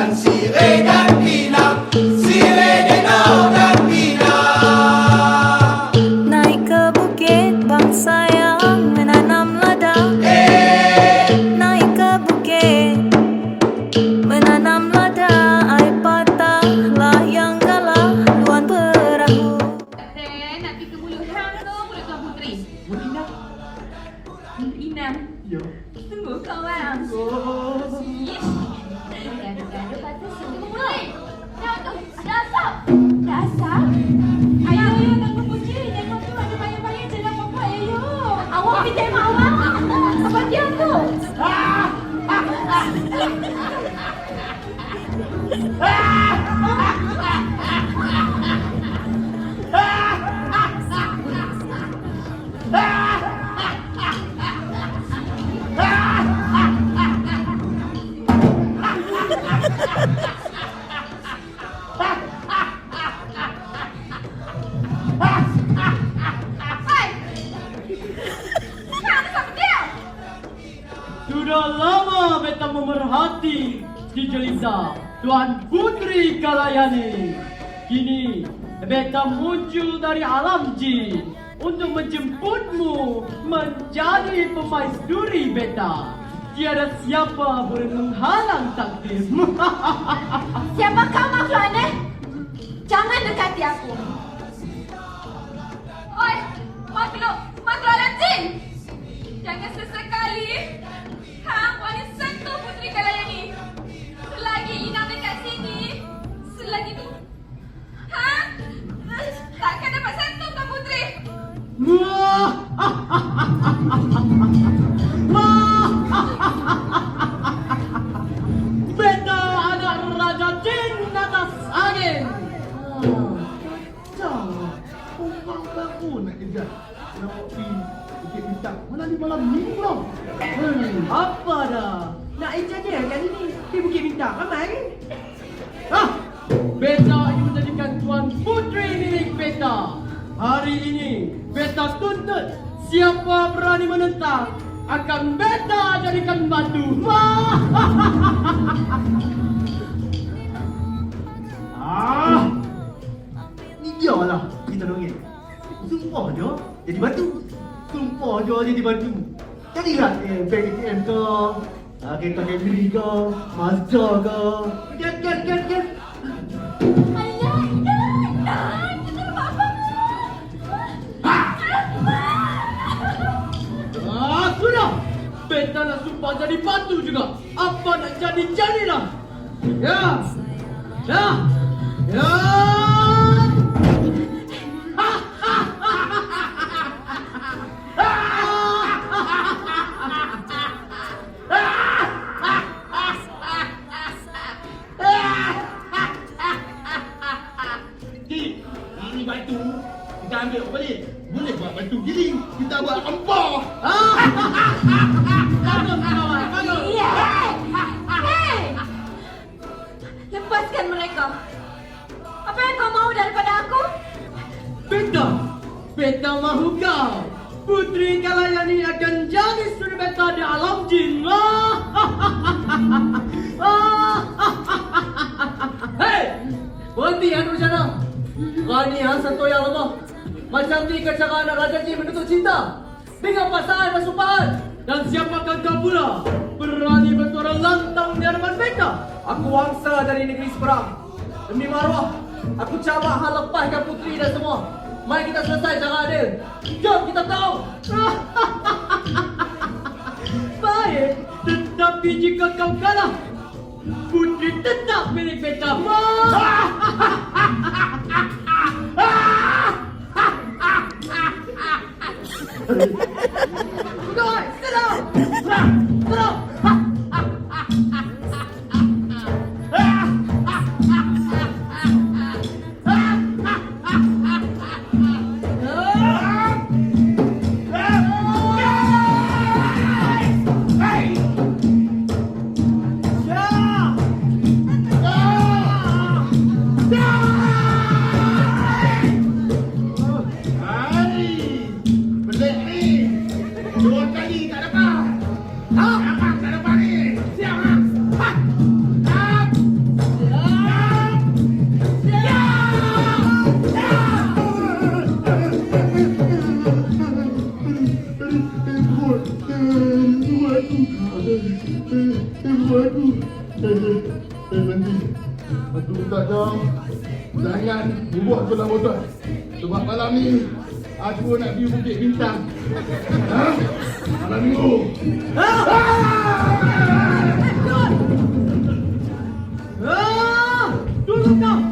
Nancy, ven aquí. Buka barang Ah! Memerhati di Jelisa Tuan Putri Kalayani. Kini beta muncul dari alam jin untuk menjemputmu menjadi pemaisuri beta. Tiada siapa boleh menghalang takdir. Siapa kau makhluk aneh? Jangan dekati aku. Oi, makhluk, makhluk alam jin. Jangan sesekali Bukit Bintang. Mana di malam ni pula? Hmm. Apa dah? Nak enjoy dia kali ni di Bukit Bintang. Ramai kan? Ah, beta ingin menjadikan Tuan Putri milik beta. Hari ini, beta tuntut siapa berani menentang akan beta jadikan batu. Ah. Ni dia lah kita dongeng. Sumpah je jadi batu. Sumpah je jadi batu. Jadilah eh, bank ATM ke, ah, kereta Camry ke, Mazda ke. Kan, kan, kan, kan. Beta nak sumpah jadi batu juga. Apa nak jadi jadilah. Ya. Ya. Ya. Iya. Hei! Lepaskan mereka. Apa yang kau mahu daripada aku? Beta, beta mahu kau. Putri Kalayani akan jadi isteri beta di alam jin. Hei, berhenti anu sana. Rani yang satu yang lemah. Macam ni cara anak Raja Jin menuntut cinta. Dengan pasangan dan sumpahan. Dan siapakah kau pula? Berani bersuara lantang di hadapan beta. Aku wangsa dari negeri seberang. Demi maruah, aku cabak hal lepaskan putri dan semua. Mari kita selesai cara adil. Jom kita tahu. Baik, tetapi jika kau kalah, Putri tetap milik beta. Jangan buat bola bodoh. Sebab malam ni Aku nak pergi Bukit Bintang. Ha? Malam minggu. Ah, tunggu kau.